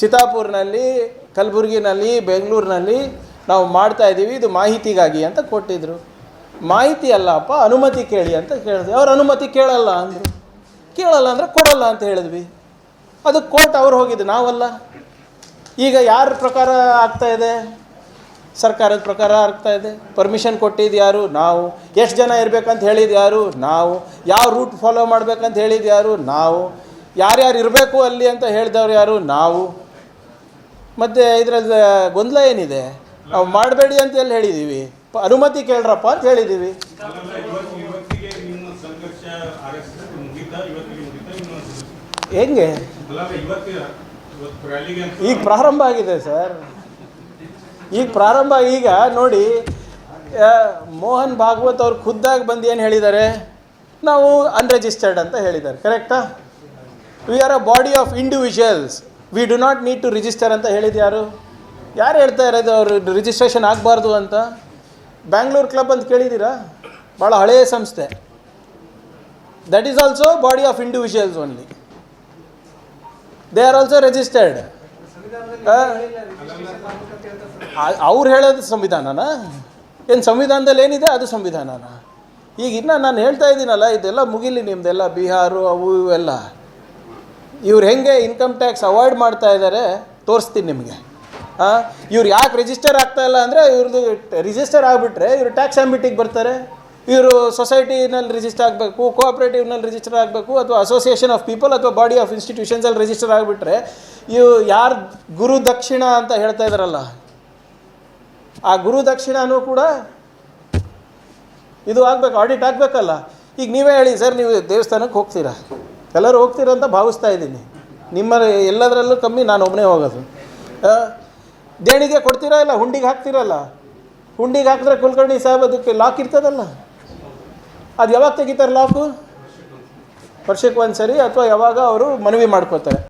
ಚಿತ್ತಾಪುರ್ನಲ್ಲಿ, ಕಲಬುರಗಿನಲ್ಲಿ, ಬೆಂಗಳೂರಿನಲ್ಲಿ ನಾವು ಮಾಡ್ತಾ ಇದ್ದೀವಿ. ಇದು ಮಾಹಿತಿಗಾಗಿ ಅಂತ ಕೊಟ್ಟಿದ್ರು. ಮಾಹಿತಿ ಅಲ್ಲಪ್ಪ, ಅನುಮತಿ ಕೇಳಿ ಅಂತ ಕೇಳಿದ್ವಿ ಅವ್ರು ಅನುಮತಿ ಕೇಳಲ್ಲ ಅಂದರು. ಕೇಳಲ್ಲ ಅಂದರೆ ಕೊಡಲ್ಲ ಅಂತ ಹೇಳಿದ್ವಿ. ಅದು ಕೋರ್ಟ್ ಅವ್ರು ಹೋಗಿದ್ದು, ನಾವಲ್ಲ. ಈಗ ಯಾರ ಪ್ರಕಾರ ಆಗ್ತಾ ಇದೆ? ಸರ್ಕಾರದ ಪ್ರಕಾರ ಆಗ್ತಾ ಇದೆ. ಪರ್ಮಿಷನ್ ಕೊಟ್ಟಿದ್ದು ಯಾರು? ನಾವು. ಎಷ್ಟು ಜನ ಇರಬೇಕಂತ ಹೇಳಿದ್ದು ಯಾರು? ನಾವು. ಯಾವ ರೂಟ್ ಫಾಲೋ ಮಾಡ್ಬೇಕಂತ ಹೇಳಿದ್ದು ಯಾರು? ನಾವು. ಯಾರ್ಯಾರು ಇರಬೇಕು ಅಲ್ಲಿ ಅಂತ ಹೇಳಿದವ್ರು ಯಾರು? ನಾವು. ಮತ್ತು ಇದರಲ್ಲಿ ಗೊಂದಲ ಏನಿದೆ? ನಾವು ಮಾಡಬೇಡಿ ಅಂತ ಎಲ್ಲಿ ಹೇಳಿದ್ದೀವಿ ಅನುಮತಿ ಕೇಳ್ರಪ್ಪ ಅಂತ ಹೇಳಿದ್ದೀವಿ ಹೆಂಗೆ? ಈಗ ಪ್ರಾರಂಭ ಆಗಿದೆ ಸರ್. ಈಗ ಪ್ರಾರಂಭ, ಈಗ ನೋಡಿ ಮೋಹನ್ ಭಾಗವತ್ ಅವ್ರು ಖುದ್ದಾಗಿ ಬಂದು ಏನು ಹೇಳಿದ್ದಾರೆ? ನಾವು ಅನ್ರಿಜಿಸ್ಟರ್ಡ್ ಅಂತ ಹೇಳಿದ್ದಾರೆ ಕರೆಕ್ಟಾ we are a body of individuals we do not need to register ಅಂತ ಹೇಳಿದ್ದು ಯಾರು? ಯಾರು ಹೇಳ್ತಾ ಇರೋದು ಅವರು ರಿಜಿಸ್ಟ್ರೇಷನ್ ಆಗಬಾರ್ದು ಅಂತ? ಬ್ಯಾಂಗ್ಳೂರ್ ಕ್ಲಬ್ ಅಂತ ಕೇಳಿದ್ದೀರಾ ಭಾಳ ಹಳೆಯ ಸಂಸ್ಥೆ. That is also body of individuals only they are also registered ಅವ್ರು ಹೇಳೋದು ಸಂವಿಧಾನನ? ಏನು ಸಂವಿಧಾನದಲ್ಲಿ ಏನಿದೆ ಅದು ಸಂವಿಧಾನನ? ಈಗ ಇನ್ನು ನಾನು ಹೇಳ್ತಾ ಇದ್ದೀನಲ್ಲ, ಇದೆಲ್ಲ ಮುಗಿಲಿ ನಿಮ್ಮದೆಲ್ಲ ಬಿಹಾರು ಅವು ಇವೆಲ್ಲ. ಇವ್ರು ಹೆಂಗೆ ಇನ್ಕಮ್ ಟ್ಯಾಕ್ಸ್ ಅವಾಯ್ಡ್ ಮಾಡ್ತಾ ಇದ್ದಾರೆ ತೋರಿಸ್ತೀನಿ ನಿಮಗೆ. ಹಾಂ ಇವ್ರು ಯಾಕೆ ರಿಜಿಸ್ಟರ್ ಆಗ್ತಾ ಇಲ್ಲ ಅಂದರೆ ಇವ್ರದ್ದು ರಿಜಿಸ್ಟರ್ ಆಗಿಬಿಟ್ರೆ ಇವರು ಟ್ಯಾಕ್ಸ್ ಆಂಬಿಟಿಗೆ ಬರ್ತಾರೆ. ಇವರು ಸೊಸೈಟಿನಲ್ಲಿ ರಿಜಿಸ್ಟರ್ ಆಗಬೇಕು ಕೋಆಪ್ರೇಟಿವ್ನಲ್ಲಿ ರಿಜಿಸ್ಟರ್ ಆಗಬೇಕು, ಅಥವಾ ಅಸೋಸಿಯೇಷನ್ ಆಫ್ ಪೀಪಲ್ ಅಥವಾ ಬಾಡಿ ಆಫ್ ಇನ್ಸ್ಟಿಟ್ಯೂಷನ್ಸಲ್ಲಿ ರಿಜಿಸ್ಟರ್ ಆಗಿಬಿಟ್ರೆ ಇವು ಯಾರು ಗುರು ದಕ್ಷಿಣ ಅಂತ ಹೇಳ್ತಾ ಇದ್ದಾರಲ್ಲ ಆ ಗುರು ದಕ್ಷಿಣನೂ ಕೂಡ ಇದು ಆಗಬೇಕು ಆಡಿಟ್ ಆಗಬೇಕಲ್ಲ. ಈಗ ನೀವೇ ಹೇಳಿ, ಸರ್, ನೀವು ದೇವಸ್ಥಾನಕ್ಕೆ ಹೋಗ್ತೀರಾ? ಎಲ್ಲರೂ ಹೋಗ್ತೀರ ಅಂತ ಭಾವಿಸ್ತಾ ಇದ್ದೀನಿ. ನಿಮ್ಮ ಎಲ್ಲದರಲ್ಲೂ ಕಮ್ಮಿ ನಾನು ಒಬ್ಬನೇ ಹೋಗೋದು. ದೇಣಿಗೆ ಕೊಡ್ತೀರಾ ಇಲ್ಲ ಹುಂಡಿಗೆ ಹಾಕ್ತಿರಲ್ಲ? ಹುಂಡಿಗೆ ಹಾಕಿದ್ರೆ ಕುಲಕರ್ಣಿ ಸಾಹೇಬ್ ಅದಕ್ಕೆ ಲಾಕ್ ಇರ್ತದಲ್ಲ? ಅದು ಯಾವಾಗ ತೆಗಿತಾರೆ ಲಾಕು ವರ್ಷಕ್ಕೆ ಒಂದು ಸರಿ ಅಥವಾ ಯಾವಾಗ ಅವರು ಮನವಿ ಮಾಡ್ಕೋತಾರೆ.